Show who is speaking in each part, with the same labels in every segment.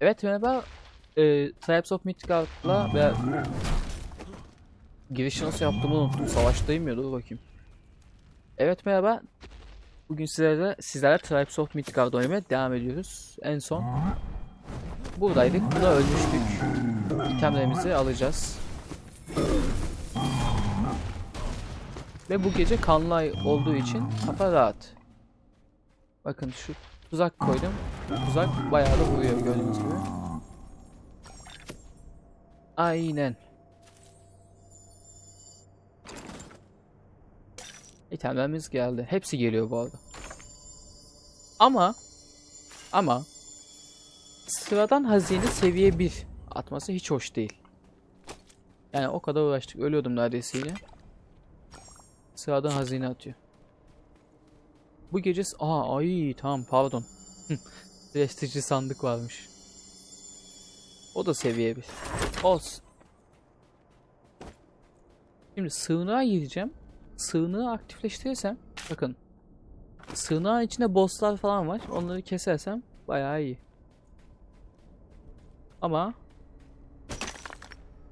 Speaker 1: Evet merhaba. Ee, Tribes of Midgard'la ve girişi nasıl yaptığımı unuttum. Savaştayım ya dur bakayım. Evet merhaba. Bugün sizlerle sizlerle Tribes of Midgard oynamaya devam ediyoruz. En son buradaydık. Burada ölmüştük. İtemlerimizi alacağız. Ve bu gece kanlı olduğu için kafa rahat. Bakın şu tuzak koydum. Tuzak bayağı da vuruyor gördüğünüz gibi. Aynen. İtemlerimiz geldi. Hepsi geliyor bu arada. Ama ama sıradan hazine seviye 1 atması hiç hoş değil. Yani o kadar uğraştık. Ölüyordum neredeyse yine. Sıradan hazine atıyor. Bu gece... Aa ay tamam pardon. Prestijli sandık varmış. O da seviye 1. Olsun. Şimdi sığınağa gireceğim. Sığınağı aktifleştirirsem bakın. Sığınağın içinde bosslar falan var. Onları kesersem bayağı iyi. Ama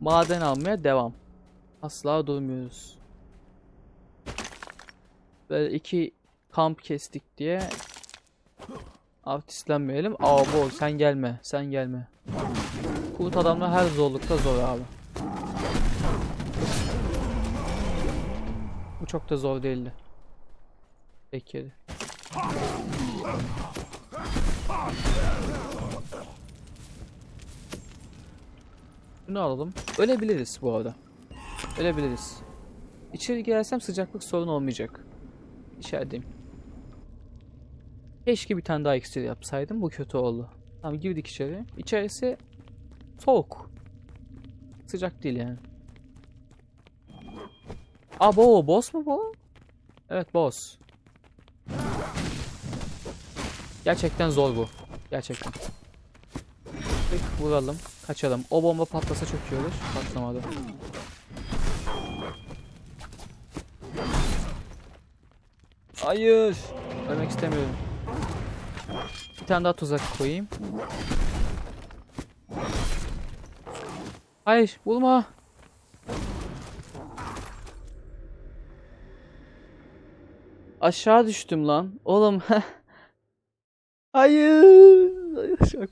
Speaker 1: maden almaya devam. Asla durmuyoruz. Böyle iki kamp kestik diye artistlenmeyelim. Aa bu sen gelme. Sen gelme. Kurt adamlar her zorlukta zor abi. Bu çok da zor değildi. Peki. Bunu alalım. Ölebiliriz bu arada. Ölebiliriz. İçeri girersem sıcaklık sorun olmayacak. İçerideyim. Keşke bir tane daha iksir yapsaydım. Bu kötü oldu. Tamam girdik içeri. İçerisi soğuk. Sıcak değil yani. Abo boss mu bu? Evet boss. Gerçekten zor bu. Gerçekten. Tık vuralım. Kaçalım. O bomba patlasa çok iyi olur. Patlamadı. Hayır. Ölmek istemiyorum. Tane daha tuzak koyayım. Hayır, bulma. Aşağı düştüm lan. Oğlum. Hayır. Hayır.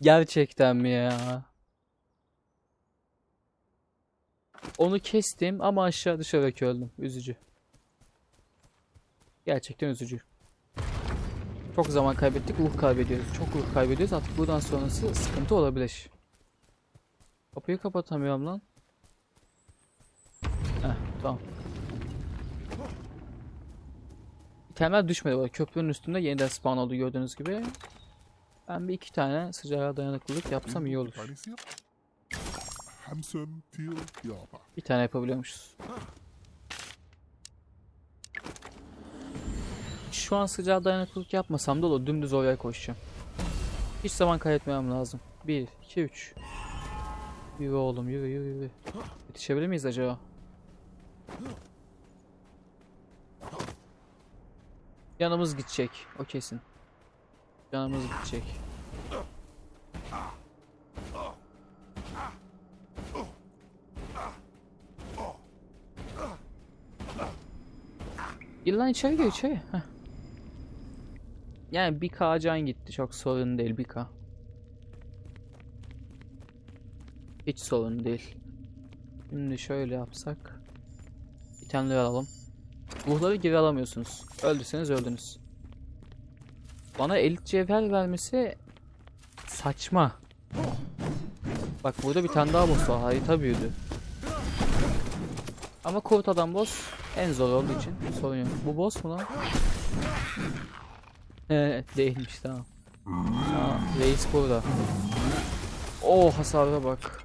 Speaker 1: Gerçekten mi ya? Onu kestim ama aşağı düşerek öldüm. Üzücü. Gerçekten üzücü. Çok zaman kaybettik, ruh kaybediyoruz. Çok ruh kaybediyoruz. Artık buradan sonrası sıkıntı olabilir. Kapıyı kapatamıyorum lan. Heh, tamam. İtemler düşmedi bu. Köprünün üstünde yeniden spawn oldu gördüğünüz gibi. Ben bir iki tane sıcağa dayanıklılık yapsam iyi olur. Bir tane yapabiliyormuşuz. Şu an sıcağa dayanıklılık yapmasam da. Dümdüz oraya koşacağım. Hiç zaman kaybetmem lazım. 1, 2, 3. Yürü oğlum yürü yürü yürü. Yetişebilir miyiz acaba? Yanımız gidecek. O kesin. Yanımız gidecek. Gir lan içeri gir içeri. Heh. Yani bir K can gitti. Çok sorun değil bir K. Hiç sorun değil. Şimdi şöyle yapsak. İtemleri alalım. Ruhları geri alamıyorsunuz. Öldürseniz öldünüz. Bana elit cevher vermesi saçma. Bak burada bir tane daha boss var. Harita büyüdü. Ama kurt adam boss en zor olduğu için sorun yok. Bu boss mu lan? Evet değilmiş tamam. Aa, reis burada. Oh hasara bak.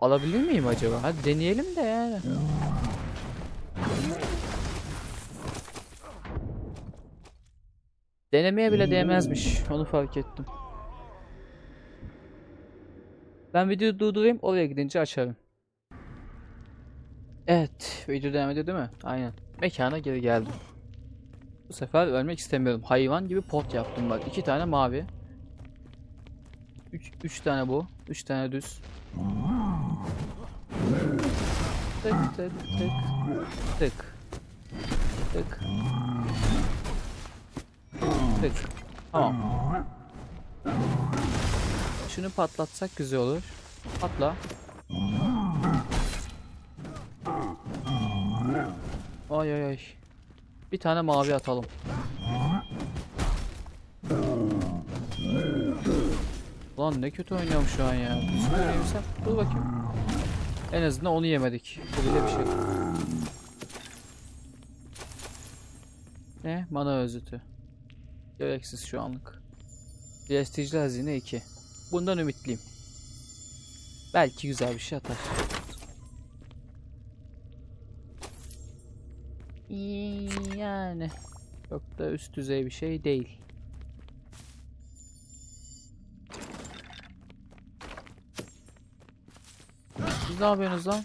Speaker 1: Alabilir miyim acaba? Hadi deneyelim de yani. Denemeye bile değmezmiş. Onu fark ettim. Ben videoyu durdurayım. Oraya gidince açarım. Evet. Video devam ediyor değil mi? Aynen. Mekana geri geldim. Bu sefer ölmek istemiyorum. Hayvan gibi pot yaptım bak. iki tane mavi. Üç, üç tane bu. Üç tane düz. Tık tık tık. Tık. Tık. Tık. Tamam. Şunu patlatsak güzel olur. Patla. Ay ay ay. Bir tane mavi atalım. Lan ne kötü oynuyorum şu an ya. Söyleyeyimsem. Dur bakayım. En azından onu yemedik. Bu bile bir şey. Ne? Mana özütü. Gereksiz şu anlık. Prestijli hazine 2. Bundan ümitliyim. Belki güzel bir şey atar. Yani çok da üst düzey bir şey değil. Siz ne yapıyorsunuz lan?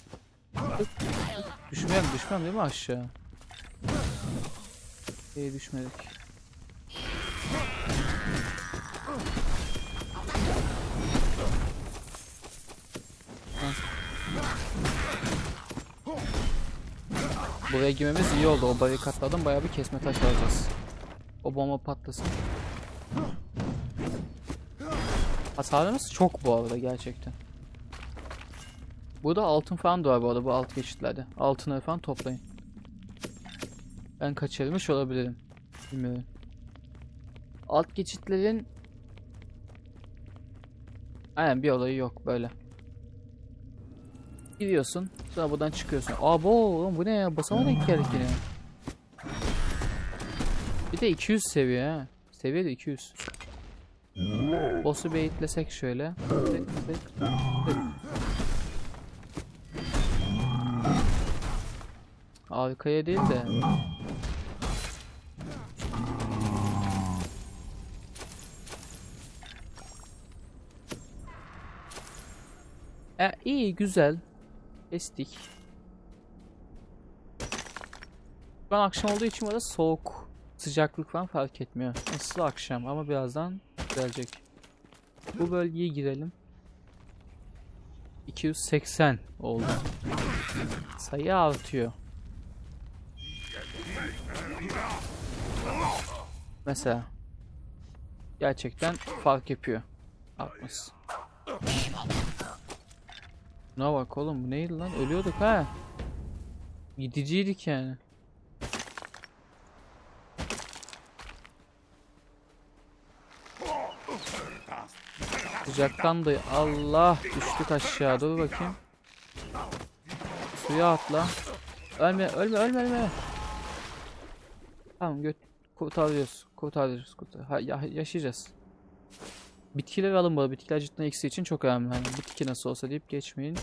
Speaker 1: Düşmem düşmem değil mi aşağı? İyi düşmedik. Buraya girmemiz iyi oldu. O barikatlardan bayağı bir kesme taş alacağız. O bomba patlasın. Hasarımız çok bu arada gerçekten. Burada altın falan da var bu arada bu alt geçitlerde. Altınları falan toplayın. Ben kaçırmış olabilirim. Bilmiyorum. Alt geçitlerin Aynen bir olayı yok böyle. Gidiyorsun. Sonra buradan çıkıyorsun. Abo oğlum bu ne ya? Basama denk geldik yine. Bir de 200 seviye ha. Seviye de 200. Boss'u beyitlesek şöyle. Tık tık tık. Arkaya değil de. E, iyi güzel. Estik. Şu an akşam olduğu için burada soğuk, sıcaklık falan fark etmiyor. Nasıl akşam ama birazdan gelecek. Bu bölgeye girelim. 280 oldu. Sayı artıyor. Mesela. Gerçekten fark yapıyor. Artması. Buna bak oğlum bu neydi lan? Ölüyorduk ha. Gidiciydik yani. Sıcaktan da Allah düştük aşağı dur bakayım. Suya atla. Ölme ölme ölme ölme. Tamam göt kurtarıyoruz. Kurtarıyoruz. Kurtar ha, ya, yaşayacağız. Bitkiler alın bu arada. Bitkiler cidden eksi için çok önemli. Hani bitki nasıl olsa deyip geçmeyin.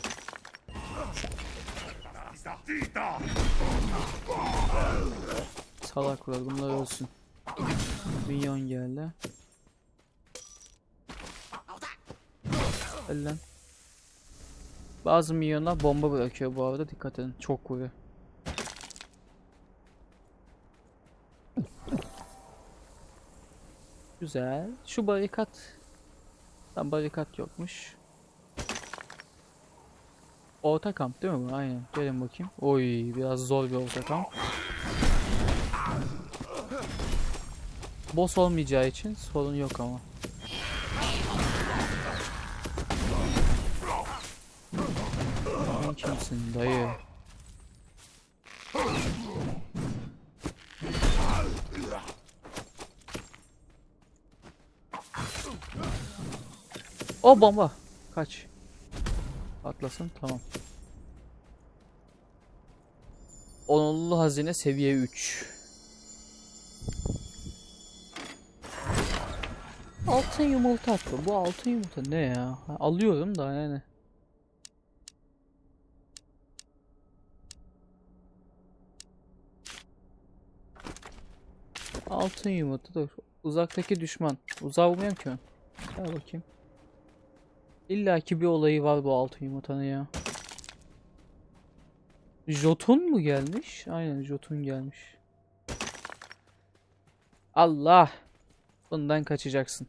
Speaker 1: Salaklar bunlar ölsün. Minyon geldi. Öl lan. Bazı minyonlar bomba bırakıyor bu arada dikkat edin. Çok vuruyor. Güzel. Şu barikat. Tam barikat yokmuş. Orta kamp değil mi bu? Aynen. Gelin bakayım. Oy biraz zor bir orta kamp. Boss olmayacağı için sorun yok ama. Sen kimsin dayı? O bomba. Kaç. Atlasın tamam. Onurlu hazine seviye 3. Altın yumurta attı. Bu altın yumurta ne ya? Alıyorum da yani. Altın yumurta dur. Uzaktaki düşman. Uzağa vurmuyorum ki ben. Gel bakayım. İlla ki bir olayı var bu altın yumurtanın ya. Jotun mu gelmiş? Aynen Jotun gelmiş. Allah. Bundan kaçacaksın.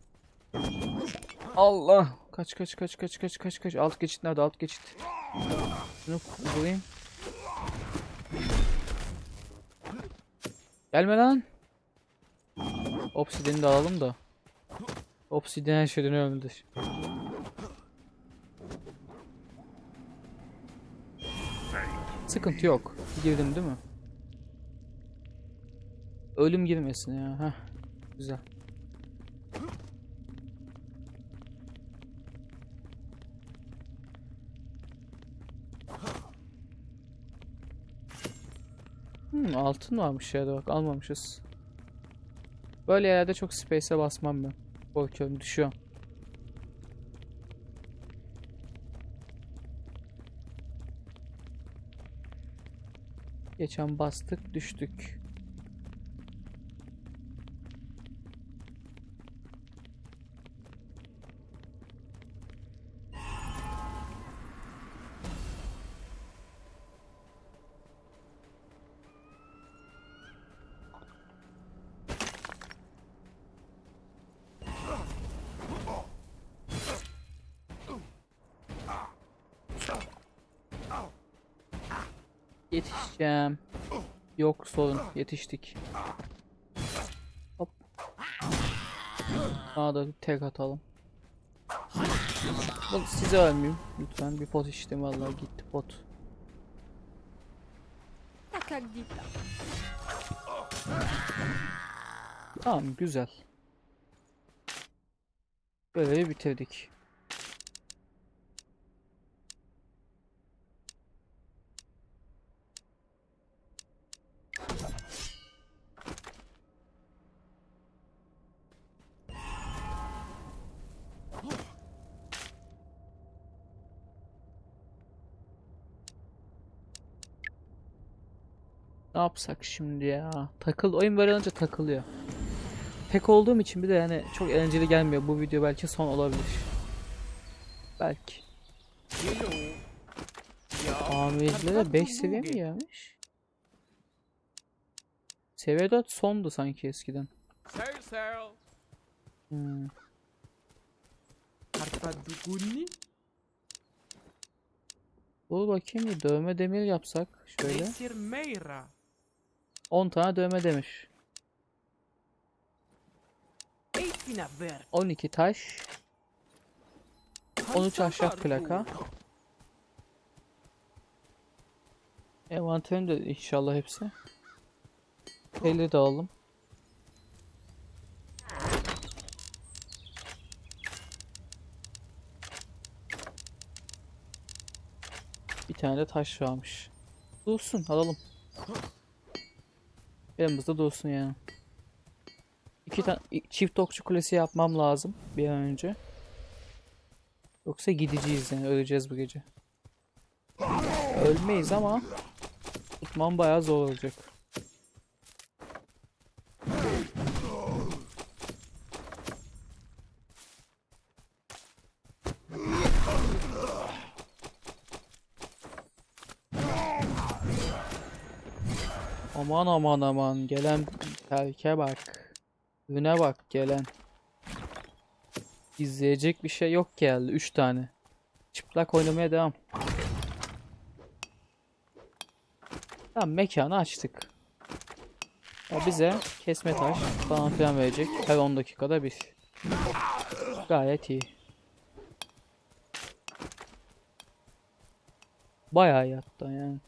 Speaker 1: Allah. Kaç kaç kaç kaç kaç kaç kaç. Alt geçit nerede? Alt geçit. Şunu vurayım. Gelme lan. Obsidian'i de alalım da. Obsidian her şeyden önemlidir. Sıkıntı yok. Girdim değil mi? Ölüm girmesin ya. Heh. Güzel. Hmm, altın varmış da bak almamışız. Böyle yerlerde çok space'e basmam ben. Korkuyorum düşüyorum. Geçen bastık düştük. Yetişeceğim. Yok sorun. Yetiştik. Hop. Daha da tek atalım. Bak size ölmeyeyim. Lütfen bir pot içtim vallahi gitti pot. Tamam güzel. Böyle bitirdik. Ne yapsak şimdi ya? Takıl oyun böyle olunca takılıyor. Tek olduğum için bir de yani çok eğlenceli gelmiyor. Bu video belki son olabilir. Belki. Amirlere 5 seviye mi gelmiş? Seviye 4 sondu sanki eskiden. Hmm. Dur bakayım bir dövme demir yapsak. Şöyle.
Speaker 2: Mesir Meira.
Speaker 1: 10 tane dövme
Speaker 2: ver.
Speaker 1: 12 taş. 13 ahşap plaka. Envanterim de inşallah hepsi. Şeyleri de alalım. Bir tane de taş varmış. Dursun alalım. Elimizde dursun yani. İki tane çift okçu kulesi yapmam lazım bir an önce. Yoksa gideceğiz yani öleceğiz bu gece. Ölmeyiz ama tutmam bayağı zor olacak. Aman aman aman gelen terke bak. Güne bak gelen. İzleyecek bir şey yok geldi 3 tane. Çıplak oynamaya devam. Tamam mekanı açtık. Ya bize kesme taş falan filan verecek. Her 10 dakikada bir. Gayet iyi. Bayağı iyi hatta yani.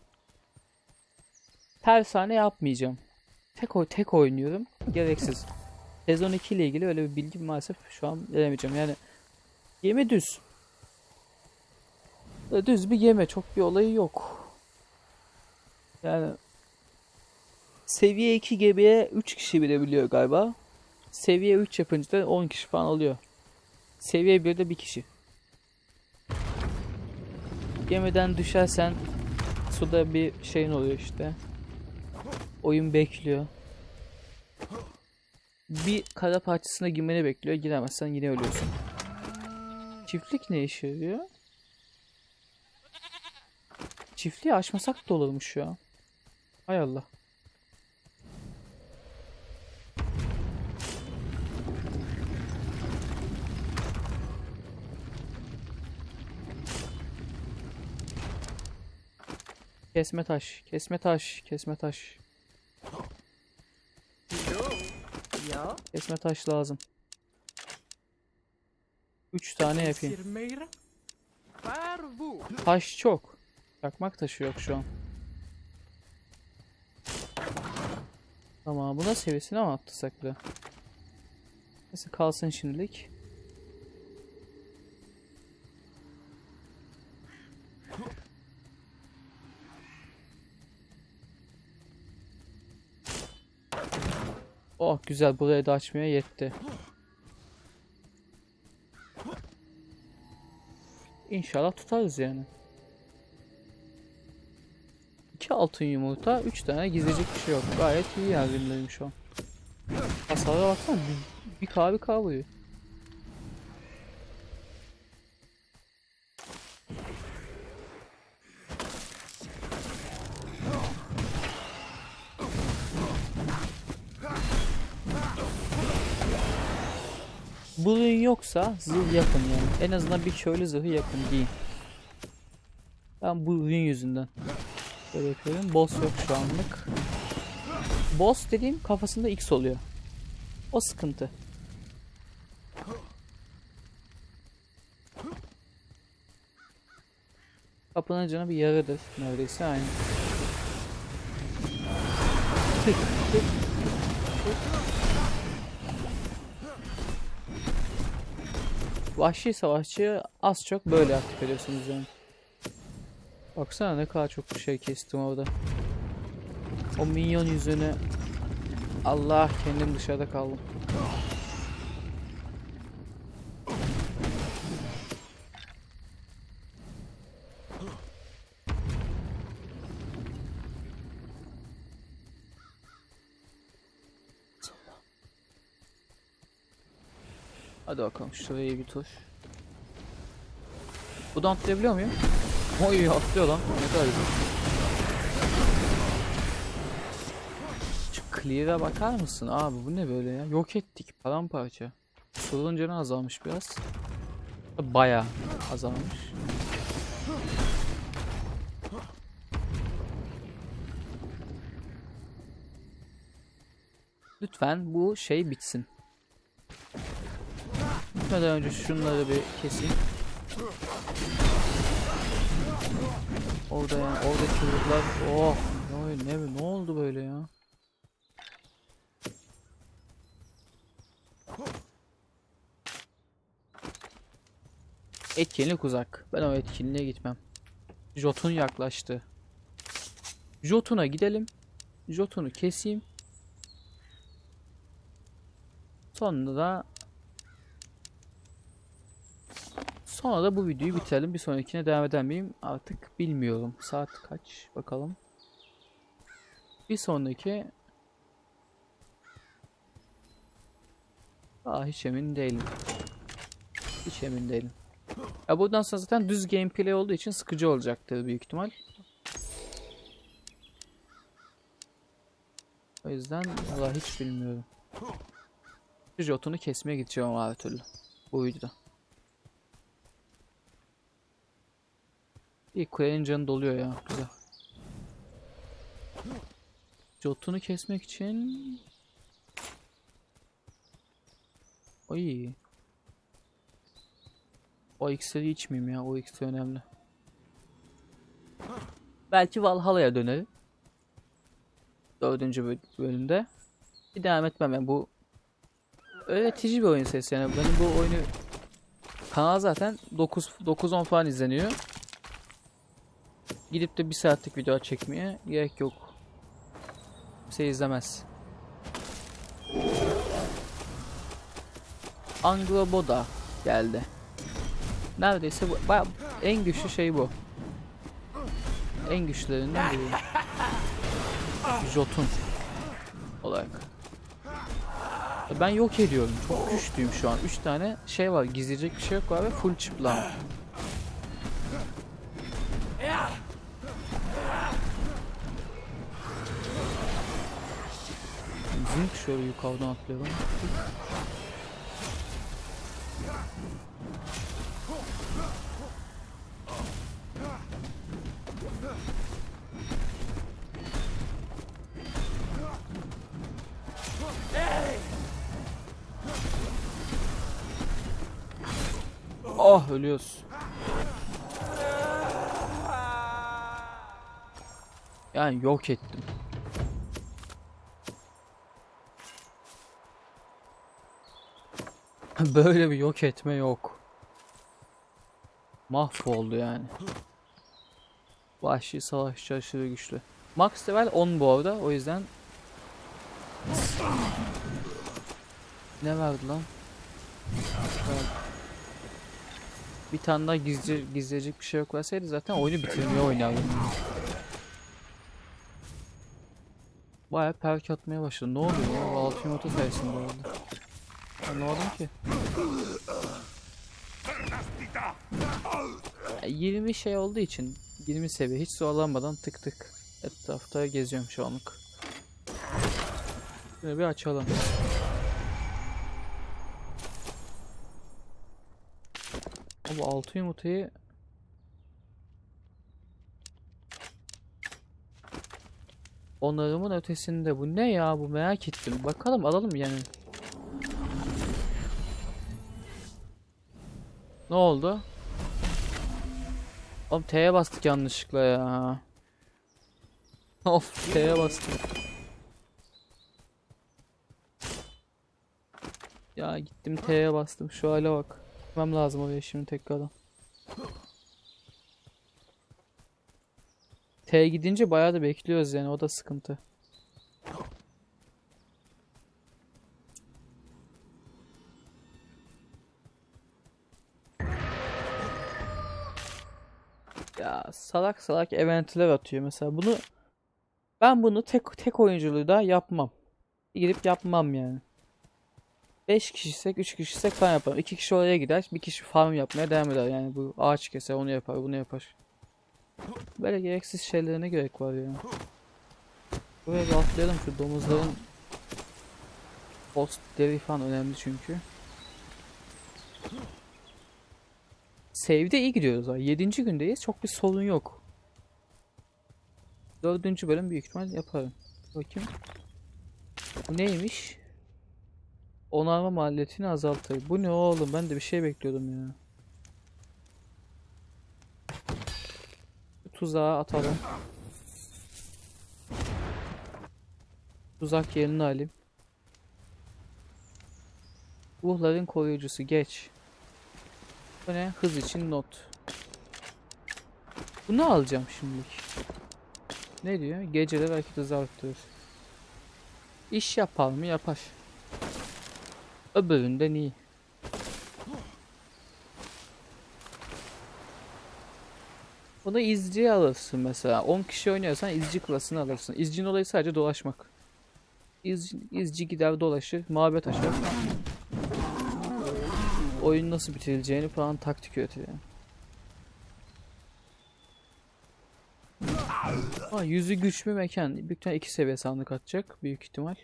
Speaker 1: Tersane yapmayacağım. Tek oy tek oynuyorum. Gereksiz. Sezon 2 ile ilgili öyle bir bilgi maalesef şu an veremeyeceğim. Yani gemi düz. Böyle Düz bir gemi. Çok bir olayı yok. Yani seviye 2 gemiye 3 kişi binebiliyor galiba. Seviye 3 yapınca da 10 kişi falan oluyor. Seviye 1'de bir kişi. Gemiden düşersen suda bir şeyin oluyor işte oyun bekliyor. Bir kara parçasına girmeni bekliyor. Giremezsen yine ölüyorsun. Çiftlik ne işe yarıyor? Çiftliği açmasak da olurmuş ya. Hay Allah. Kesme taş, kesme taş, kesme taş. Kesme taş lazım. 3 tane yapayım. Taş çok. Çakmak taşı yok şu an. Tamam buna seviyesine mi atlasak bir de? Neyse kalsın şimdilik. Oh güzel buraya da açmaya yetti. İnşallah tutarız yani. 2 altın yumurta, 3 tane gizleyecek bir şey yok. Gayet iyi yerlerdeyim şu an. Hasara baksana bir, bir kahve kavuruyor. Yoksa zırh yapın yani. En azından bir köylü zırhı yapın giyin. Ben bu ürün yüzünden böyle yapıyorum. Boss yok şu anlık. Boss dediğim kafasında X oluyor. O sıkıntı. Kapının canı bir yarıdır neredeyse aynı. Tık tık. Vahşi savaşçı az çok böyle aktif ediyorsunuz yani. Baksana ne kadar çok bir şey kestim orada. O minyon yüzünü Allah kendim dışarıda kaldım. Hadi bakalım şuraya bir tur. Buradan atlayabiliyor muyum? Oy atlıyor lan. Ne kadar güzel. Şu clear'e bakar mısın abi bu ne böyle ya? Yok ettik paramparça. Sorun canı azalmış biraz. Baya azalmış. Lütfen bu şey bitsin. Bitmeden önce şunları bir keseyim. Orada yani oradaki çocuklar oh ne, ne, ne oldu böyle ya? Etkinlik uzak. Ben o etkinliğe gitmem. Jotun yaklaştı. Jotun'a gidelim. Jotun'u keseyim. Sonra da Sonra da bu videoyu bitirelim. Bir sonrakine devam eder miyim? Artık bilmiyorum. Saat kaç? Bakalım. Bir sonraki Aa hiç emin değilim. Hiç emin değilim. Ya buradan sonra zaten düz gameplay olduğu için sıkıcı olacaktır büyük ihtimal. O yüzden valla hiç bilmiyorum. Jotun'u kesmeye gideceğim ama her türlü. Bu videoda. İlk kulenin canı doluyor ya. Güzel. Jotun'u kesmek için... Ay. O iksiri içmeyeyim ya. O iksir önemli. Belki Valhalla'ya dönerim. Dördüncü böl- bölümde. Bir devam etmem ben. Bu öğretici bir oyun sesi yani. Benim bu oyunu kanal zaten 9 9-10 falan izleniyor. Gidip de bir saatlik video çekmeye gerek yok. Kimse izlemez. Angloboda geldi. Neredeyse bu en güçlü şey bu. En güçlerinden biri. Jotun olarak. Ben yok ediyorum. Çok güçlüyüm şu an. 3 tane şey var. Gizleyecek bir şey yok var ve full çıplağım. Şöyle yukarıdan atlayalım. Ah ölüyoruz. Yani yok ettim. Böyle bir yok etme yok. Mahvoldu yani. Vahşi savaşçı aşırı güçlü. Max level 10 bu arada o yüzden Ne verdi lan? Bir tane daha gizli, gizleyecek bir şey yok verseydi zaten oyunu bitirmeye oynardım. Baya perk atmaya başladı. Ne oluyor? Altın otu sayesinde arada. Anlamadım ki. Ya 20 şey olduğu için 20 seviye hiç zorlanmadan tık tık etrafta geziyorum şu anlık. Böyle bir açalım. Abi altı yumurtayı Onarımın ötesinde bu ne ya bu merak ettim. Bakalım alalım yani. Ne oldu? Oğlum T'ye bastık yanlışlıkla ya. Of T'ye bastık. Ya gittim T'ye bastım şu hale bak. Gitmem lazım oraya şimdi tekrardan. T'ye gidince bayağı da bekliyoruz yani o da sıkıntı. Salak salak eventler atıyor mesela bunu ben bunu tek tek oyunculuğu da yapmam. Gidip yapmam yani. 5 kişiysek 3 kişiysek falan yaparım. 2 kişi oraya gider. Bir kişi farm yapmaya devam eder. Yani bu ağaç keser onu yapar bunu yapar. Böyle gereksiz şeylere ne gerek var ya. Buraya bir atlayalım şu domuzların post deri falan önemli çünkü. Save'de iyi gidiyoruz abi. 7. gündeyiz. Çok bir sorun yok. 4. bölüm büyük ihtimal yaparım. Bakayım. Bu neymiş? Onarma maliyetini azaltır. Bu ne oğlum? Ben de bir şey bekliyordum ya. Tuzağa atalım. Tuzak yerini alayım. Ruhların koruyucusu geç. Bu ne? Hız için not. Bunu alacağım şimdilik. Ne diyor? Geceler hareket hızı arttırır. İş yapar mı? Yapar. Öbüründen iyi. Bunu izciye alırsın mesela. 10 kişi oynuyorsan izci klasını alırsın. İzcinin olayı sadece dolaşmak. İzci, izci gider dolaşır, muhabbet açar. Oyun nasıl bitirileceğini falan taktik yani. Aa, yüzü güçlü mekan. Büyük ihtimal iki seviye sandık atacak. Büyük ihtimal.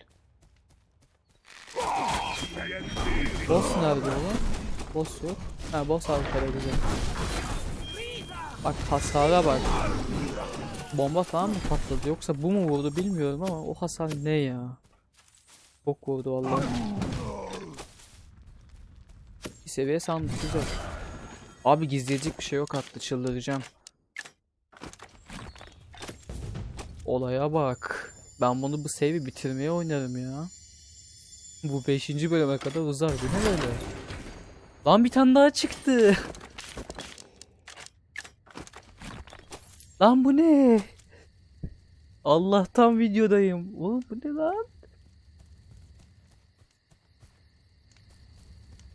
Speaker 1: Boss nerede oğlum? Boss yok. Ha boss arkada güzel. Bak hasara bak. Bomba falan mı patladı yoksa bu mu vurdu bilmiyorum ama o hasar ne ya? Çok vurdu vallahi. Seviye sandık güzel. Abi gizleyecek bir şey yok attı çıldıracağım. Olaya bak. Ben bunu bu save'i bitirmeye oynarım ya. Bu 5. bölüme kadar uzar. Bu ne böyle? Lan bir tane daha çıktı. Lan bu ne? Allah'tan videodayım. Oğlum bu ne lan?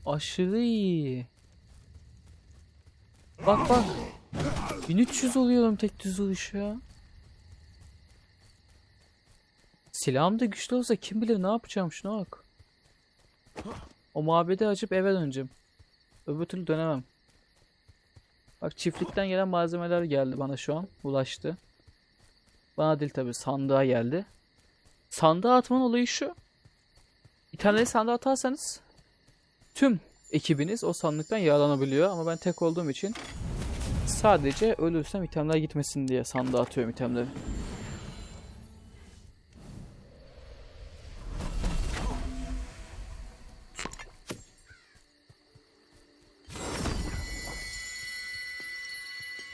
Speaker 1: Aşırı iyi. Bak bak. 1300 oluyorum tek düz vuruş ya. Silahım da güçlü olsa kim bilir ne yapacağım şuna bak. O mabedi açıp eve döneceğim. Öbür türlü dönemem. Bak çiftlikten gelen malzemeler geldi bana şu an. Ulaştı. Bana değil tabi sandığa geldi. Sandığa atmanın olayı şu. Bir tane sandığa atarsanız tüm ekibiniz o sandıktan yararlanabiliyor. Ama ben tek olduğum için sadece ölürsem itemler gitmesin diye sandığa atıyorum itemleri.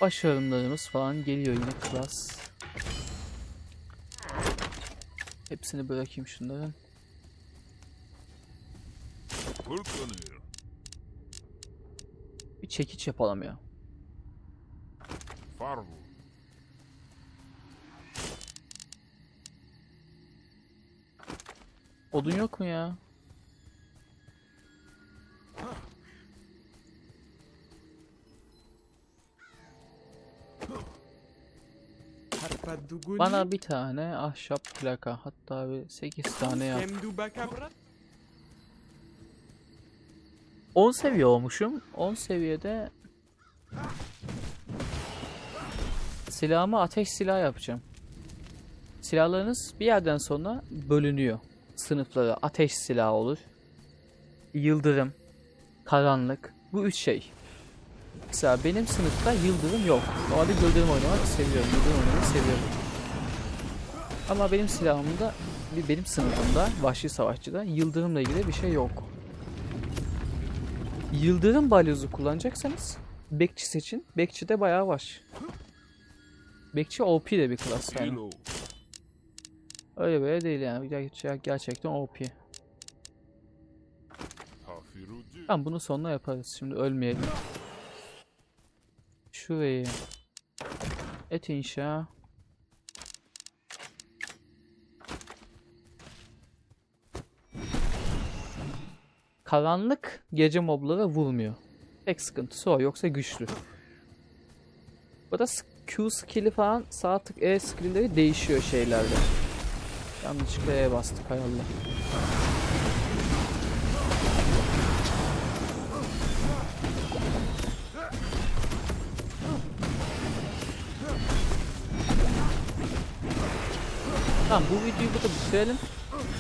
Speaker 1: Başarımlarımız falan geliyor yine klas. Hepsini bırakayım şunların.
Speaker 3: Hulkanıyor.
Speaker 1: Bir çekiç yapalım ya.
Speaker 3: Farvu.
Speaker 1: Odun yok mu ya? Bana bir tane ahşap plaka hatta bir 8 tane yap.
Speaker 2: Emdu bakabrat.
Speaker 1: 10 seviye olmuşum. 10 seviyede silahımı ateş silahı yapacağım. Silahlarınız bir yerden sonra bölünüyor. Sınıflara ateş silahı olur. Yıldırım, karanlık. Bu üç şey. Mesela benim sınıfta yıldırım yok. Normalde yıldırım oynamak seviyorum. Yıldırım oynamayı seviyorum. Ama benim silahımda, benim sınıfımda, vahşi savaşçıda yıldırımla ilgili bir şey yok. Yıldırım balyozu kullanacaksanız bekçi seçin. Bekçi de bayağı var. Bekçi OP de bir klas yani. Öyle böyle değil yani. Ger- gerçekten OP. Tamam bunu sonuna yaparız. Şimdi ölmeyelim. Şurayı. Et inşa. Karanlık gece moblara vurmuyor. Tek sıkıntısı o yoksa güçlü. Burada Q skill'i falan sağ tık E skill'leri değişiyor şeylerde. Yanlışlıkla E bastık hay Allah. Tamam bu videoyu burada bitirelim.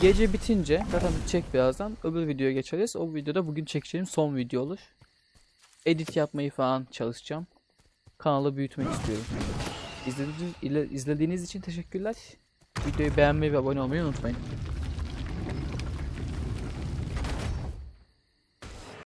Speaker 1: Gece bitince zaten bitecek birazdan öbür videoya geçeriz. O videoda bugün çekeceğim son video olur. Edit yapmayı falan çalışacağım. Kanalı büyütmek istiyorum. İzlediğiniz, izlediğiniz için teşekkürler. Videoyu beğenmeyi ve abone olmayı unutmayın.